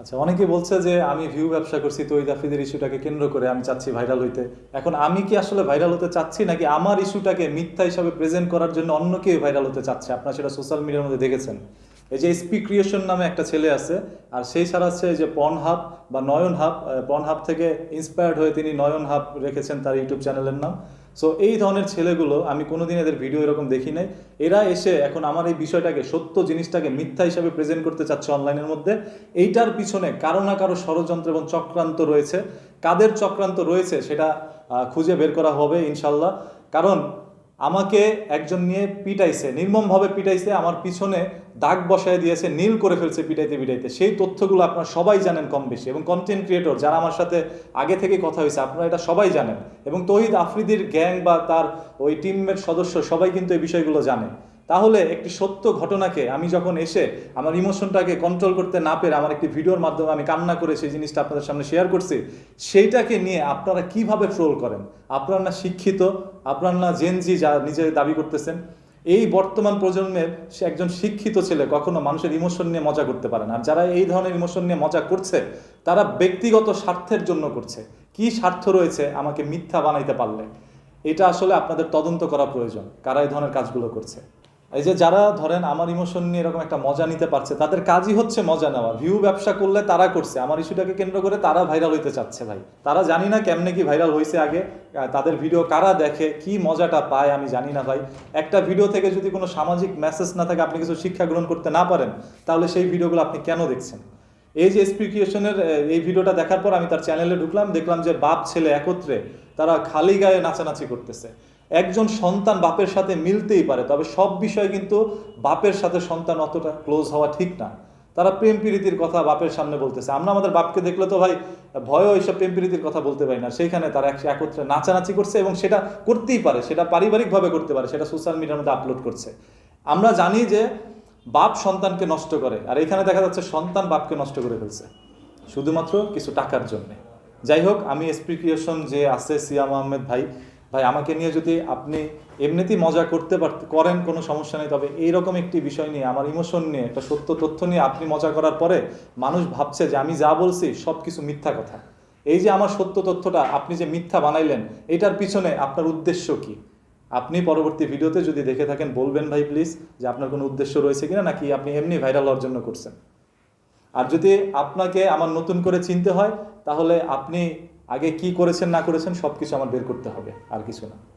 আচ্ছা অনেকে বলছে যে আমি ভিউ ব্যবসা করছি তৈদ আফ্রিদের ইস্যুটাকে কেন্দ্র করে আমি চাচ্ছি ভাইরাল হইতে। এখন আমি কি আসলে ভাইরাল হতে চাচ্ছি, নাকি আমার ইস্যুটাকে মিথ্যা হিসাবে প্রেজেন্ট করার জন্য অন্য কেউ ভাইরাল হতে চাচ্ছে? আপনারা সেটা সোশ্যাল মিডিয়ার মধ্যে দেখেছেন। এই যে এসপি ক্রিয়েশন নামে একটা ছেলে আছে, আর সেই আছে যে পন হাব বা নয়ন হাব পন হাব থেকে ইন্সপায়ার্ড হয়ে তিনি নয়ন হাব রেখেছেন তার ইউটিউব চ্যানেলের নাম। সো এই ধরনের ছেলেগুলো আমি কোনোদিন এদের ভিডিও এরকম দেখি নাই। এরা এসে এখন আমার এই বিষয়টাকে, সত্য জিনিসটাকে মিথ্যা হিসাবে প্রেজেন্ট করতে চাচ্ছে অনলাইনের মধ্যে। এইটার পিছনে কারও না কারও ষড়যন্ত্র এবং চক্রান্ত রয়েছে। কাদের চক্রান্ত রয়েছে সেটা খুঁজে বের করা হবে ইনশাল্লাহ। কারণ আমাকে একজন নিয়ে পিটাইছে, নির্মমভাবে পিটাইছে, আমার পিছনে দাগ বসায় দিয়েছে, নীল করে ফেলছে পিটাইতে পিটাইতে। সেই তথ্যগুলো আপনারা সবাই জানেন কম বেশি এবং কন্টেন্ট ক্রিয়েটর যারা আমার সাথে আগে থেকে কথা হয়েছে, আপনারা এটা সবাই জানেন। এবং তহিদ আফ্রিদির গ্যাং বা তার ওই টিমের সদস্য সবাই কিন্তু এই বিষয়গুলো জানে। তাহলে একটি সত্য ঘটনাকে আমি যখন এসে আমার ইমোশনটাকে কন্ট্রোল করতে না পেরে আমার একটি ভিডিওর মাধ্যমে আমি কান্না করে সেই জিনিসটা আপনাদের সামনে শেয়ার করছি, সেইটাকে নিয়ে আপনারা কীভাবে ট্রোল করেন? আপনারা না শিক্ষিত, আপনারা না জেনজি যা নিজে দাবি করতেছেন, এই বর্তমান প্রজন্মের সে একজন শিক্ষিত ছেলে কখনো মানুষের ইমোশন নিয়ে মজা করতে পারে না। আর যারা এই ধরনের ইমোশন নিয়ে মজা করছে, তারা ব্যক্তিগত স্বার্থের জন্য করছে। কি স্বার্থ রয়েছে আমাকে মিথ্যা বানাইতে পারলে? এটা আসলে আপনাদের তদন্ত করা প্রয়োজন, কারা এই ধরনের কাজগুলো করছে। এই যে যারা ধরেন আমার ইমোশন নিয়ে এরকম একটা মজা নিতে পারছে, তাদের কাজই হচ্ছে মজা নেওয়া। ভিউ ব্যবসা করলে তারা করছে। আমার ইস্যুটাকে কেন্দ্র করে তারা ভাইরাল হইতে চাচ্ছে ভাই। তারা জানি না কেমনে কি ভাইরাল হয়েছে আগে তাদের ভিডিও কারা দেখে, কি মজাটা পায় আমি জানি না ভাই। একটা ভিডিও থেকে যদি কোনো সামাজিক মেসেজ না থাকে, আপনি কিছু শিক্ষা গ্রহণ করতে না পারেন, তাহলে সেই ভিডিওগুলো আপনি কেন দেখছেন? এই যে এক্সপ্লিকেশনের এই ভিডিওটা দেখার পর আমি তার চ্যানেলে ঢুকলাম, দেখলাম যে বাপ, ছেলে একত্রে তারা খালি গায়ে নাচানাচি করতেছে। একজন সন্তান বাপের সাথে মিলতেই পারে, তবে সব বিষয়ে কিন্তু বাপের সাথে সন্তান অতটা ক্লোজ হওয়া ঠিক না। তারা প্রেম প্রীতির কথা বাপের সামনে বলতেছে। আমরা আমাদের বাপকে দেখলে তো ভাই ভয়ও এইসব প্রেম প্রীতির কথা বলতে পারি না। সেইখানে তারা এক একত্রে নাচানাচি করছে এবং সেটা করতেই পারে, সেটা পারিবারিকভাবে করতে পারে, সেটা সোশ্যাল মিডিয়ার মধ্যে আপলোড করছে। আমরা জানি যে বাপ সন্তানকে নষ্ট করে, আর এখানে দেখা যাচ্ছে সন্তান বাপকে নষ্ট করে ফেলছে, শুধুমাত্র কিছু টাকার জন্য। যাই হোক, আমি এক্সপ্রিকিয়েশন যে আছে সিয়াম আহমেদ ভাই ভাই, আমাকে নিয়ে যদি আপনি এমনিতেই মজা করতে পার, করেন, কোনো সমস্যা নেই। তবে এইরকম একটি বিষয় নিয়ে, আমার ইমোশন নিয়ে, একটা সত্য তথ্য নিয়ে আপনি মজা করার পরে মানুষ ভাবছে যে, আমি যা বলছি সব কিছু মিথ্যা কথা। এই যে আমার সত্য তথ্যটা, আপনি যে মিথ্যা বানাইলেন, এটার পিছনে আপনার উদ্দেশ্য কি? আপনি পরবর্তী ভিডিওতে যদি দেখে থাকেন, বলবেন ভাই প্লিজ যে আপনার কোনো উদ্দেশ্য রয়েছে কিনা, নাকি আপনি এমনি ভাইরাল হওয়ার জন্য করছেন? আর যদি আপনাকে আমার নতুন করে চিনতে হয়, তাহলে আপনি আগে কি করেছেন না করেছেন সব কিছু আমার বের করতে হবে আর কিছু না।